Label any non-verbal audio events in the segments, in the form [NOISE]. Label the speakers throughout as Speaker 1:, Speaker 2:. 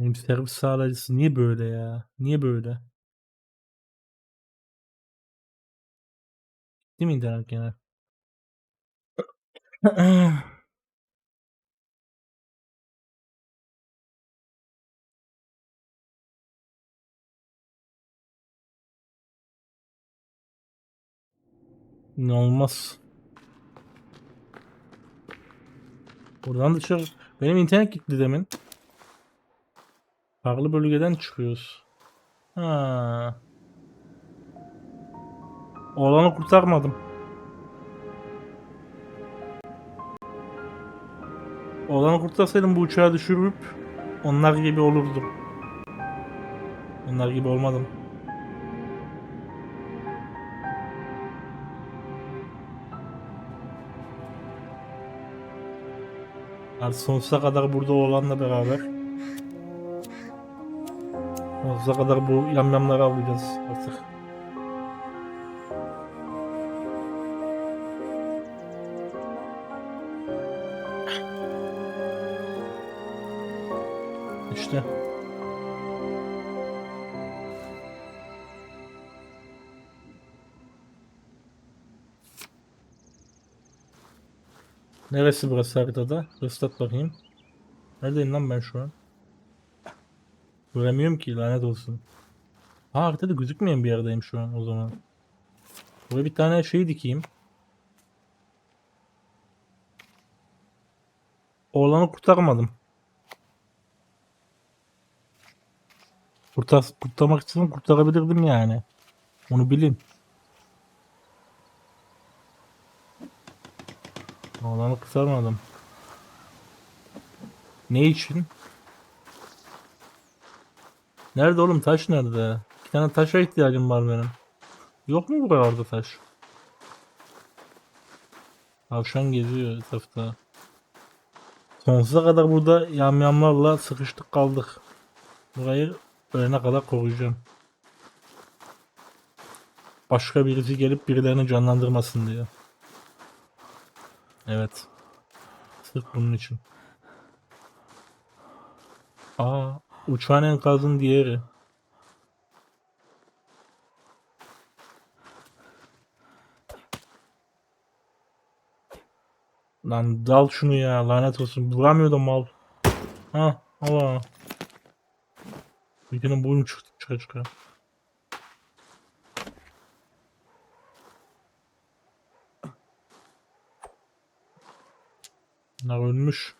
Speaker 1: Benim servis sağlayıcısı niye böyle ya? Niye böyle? Değil mi internet gene? İnanılmaz. Buradan dışarı... Benim internet gitti demin. Farklı bölgeden çıkıyoruz. Ha. Oğlanı kurtarmadım. Oğlanı kurtarsaydım bu uçağı düşürüp onlar gibi olurdum. Onlar gibi olmadım. Artık sonsuza kadar burada olanla beraber sonsuza kadar bu yamyamları avlayacağız artık. İşte. Neresi burası haritada? Rıstat bakayım. Neredeyim lan ben şu an? Göremiyorum ki lanet olsun. Ha haritada gözükmeyen bir yerdeyim şu an o zaman. Buraya bir tane şey dikeyim. Oğlanı kurtarmadım. Kurtar, kurtarmak için kurtarabilirdim yani. Onu bilin. Oğlanı kurtarmadım. Ne için? Nerede oğlum taş nerede? Bir tane taşa ihtiyacım var benim. Yok mu buralarda taş? Tavşan geziyor etrafta. Sonsuza kadar burada yamyamlarla sıkıştık kaldık. Burayı ölene kadar koruyacağım. Başka birisi gelip birilerini canlandırmasın diye. Evet. Sırf bunun için. Aa, uçağın enkazın diğeri. Lan dal şunu ya lanet olsun. Vuramıyordum mal. Ha Allah. Birinin boynu çıktı çıka çıka. Bunlar ölmüş.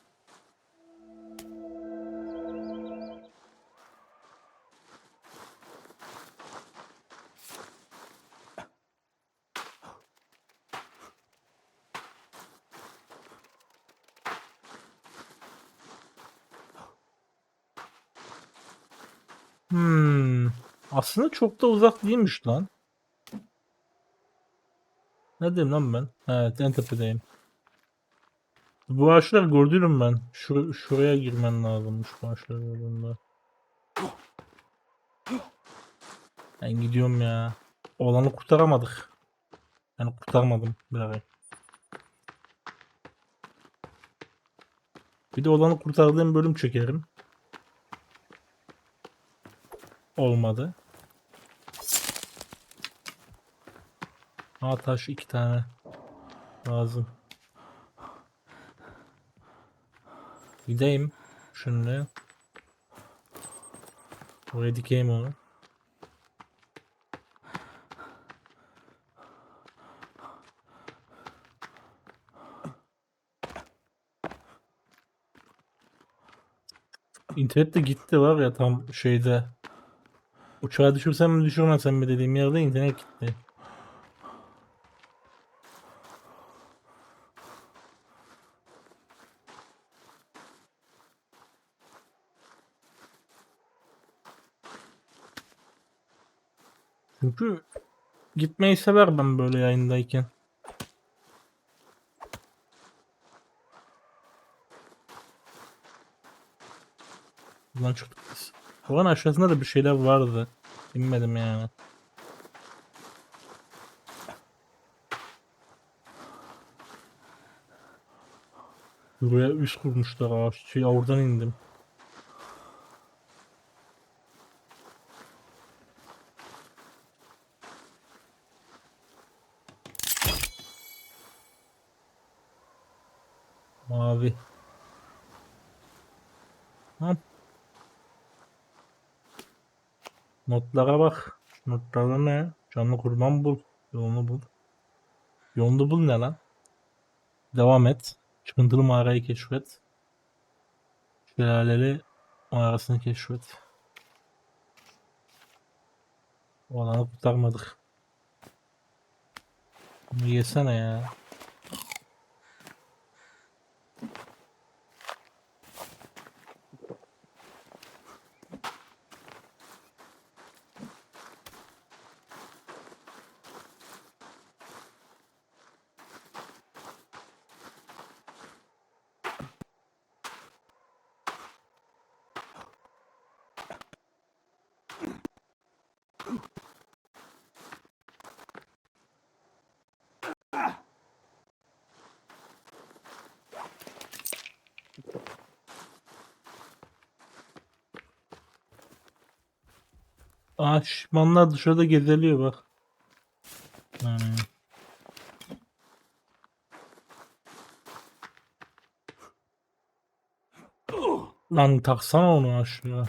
Speaker 1: Hmm. Aslında çok da uzak değilmiş lan. Ne diyeyim lan ben? Evet en tepedeyim. Bu ağaçları gördüm ben. Şur şuraya girmen lazımmış bu ağaçları gördüğümde. Ben gidiyorum ya. Olanı kurtaramadık. Yani kurtarmadım birader. Bir de olanı kurtardığım bölüm çekerim. Olmadı. Aa taş iki tane. Lazım. Gideyim. Şimdi. Oraya dikeyim onu. İnternet de gitti var ya tam şeyde. Uçağı düşürsem mi düşürmesem mi dediğim yerde internet gitti. Çünkü gitmeyi sever ben böyle yayındayken. Buradan çıktık biz. Oran aşağısında da bir şeyler vardı. Bilmedim yani. Buraya üst kurmuşlar ağaç. Şey, oradan indim. Mavi. Hop. Notlara bak. Notlarda ne? Canlı kurban bul. Yolunu bul. Yolunu bul ne lan? Devam et. Çıkıntılı mağarayı keşfet. Şelaleli mağarasını keşfet. O alanı kurtarmadık. Bunu yesene ya. Aa şişmanlar dışarıda gezeliyor bak. Yani. Lan taksana onu aşağı.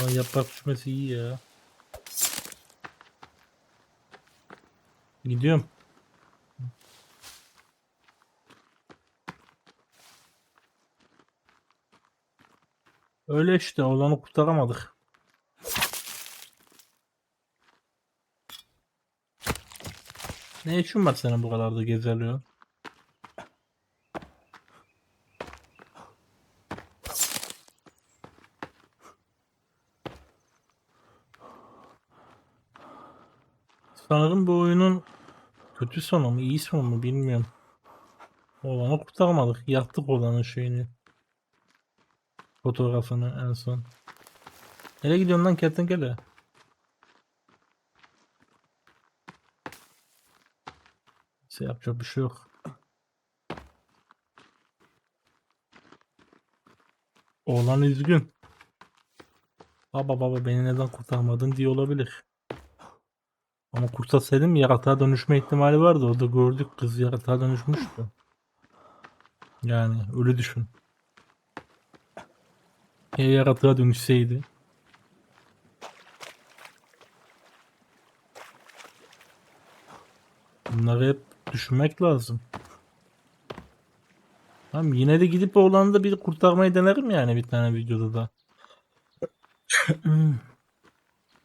Speaker 1: Ama yaprak düşmesi iyi ya. Gidiyorum. Öyle işte olanı kurtaramadık. Ne işin var senin bu kadar da gezeliyor? Sanırım bu oyunun kötü sonu mu iyi sonu mu bilmiyorum. Olanı kurtaramadık. Yaktık olanın şeyini. Fotoğrafını en son. Nereye gidiyorsun lan kertenkele? Şey yapacak bir şey yok. Oğlan üzgün. Baba baba beni neden kurtarmadın diye olabilir. Ama kurtarsaydım yaratığa dönüşme ihtimali vardı. Orada gördük kız yaratığa dönüşmüştü. Yani öyle düşün. Ya yaratığa dönüşseydi. Bunları hep düşünmek lazım. Tamam yine de gidip oğlanı da bir kurtarmayı denerim yani bir tane videoda da.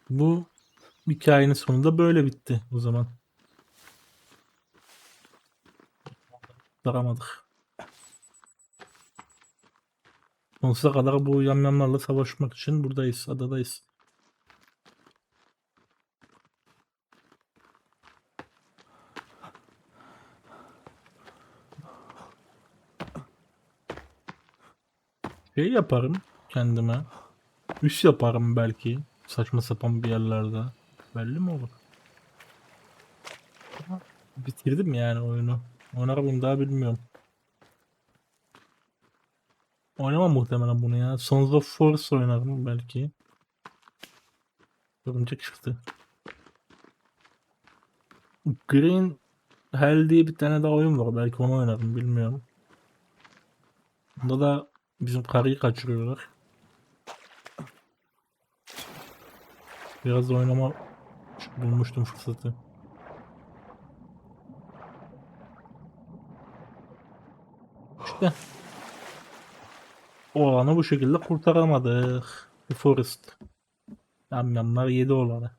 Speaker 1: Bu hikayenin sonunda böyle bitti o zaman. Kurtaramadık. Sonsuza kadar bu yamyamlarla savaşmak için buradayız, adadayız. Şey yaparım kendime. Üs yaparım belki. Saçma sapan bir yerlerde. Belli mi olur? Bitirdim yani oyunu. Oynar mıyım daha bilmiyorum. Oynamam muhtemelen bunu ya. Sons of Force oynarım belki. Örümcek çıktı. Green Hell diye bir tane daha oyun var. Belki onu oynarım bilmiyorum. Bunda da bizim karıyı kaçırıyorlar. Biraz oynama bulmuştum fırsatı. İşte. O alanı bu şekilde kurtaramadık. The Forest. Yamyamlar yedi olanı.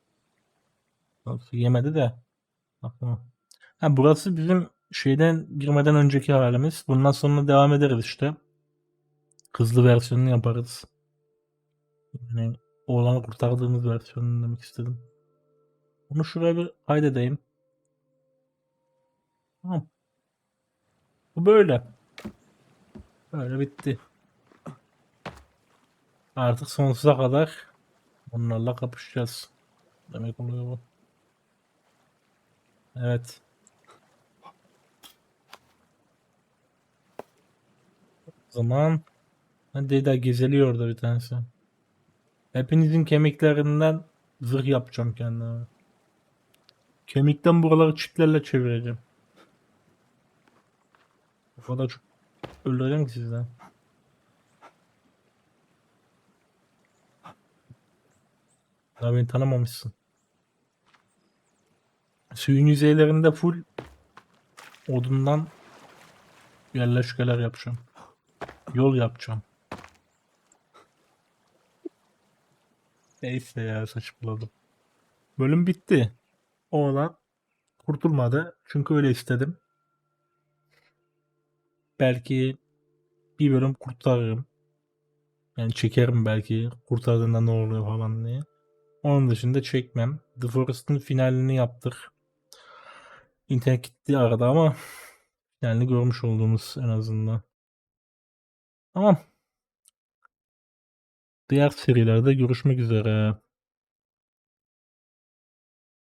Speaker 1: Nasıl yemedi de. Aklıma. Ha burası bizim şeyden girmeden önceki halimiz. Bundan sonra devam ederiz işte. Hızlı versiyonunu yaparız. Yani oğlanı kurtardığımız versiyonunu demek istedim. Bunu şuraya bir kaydedeyim. Tamam. Bu böyle. Böyle bitti. Artık sonsuza kadar onlarla kapışacağız. Demek oluyor bu. Evet. O zaman daha gezeliyor orada bir tanesi. Hepinizin kemiklerinden zırh yapacağım kendime. Kemikten buraları çitlerle çevireceğim. O kadar çok öldüreceğim ki sizden. Daha beni tanımamışsın. Suyun yüzeylerinde full odundan yerleşkeler yapacağım. Yol yapacağım. Neyse ya saçmaladım. Bölüm bitti. Oğlan kurtulmadı. Çünkü öyle istedim. Belki bir bölüm kurtarırım. Yani çekerim belki kurtardığında ne oluyor falan diye. Onun dışında çekmem. The Forest'ın finalini yaptık. İnternet gitti arada ama [LAUGHS] finalini görmüş olduğumuz en azından. Tamam. Diğer serilerde görüşmek üzere.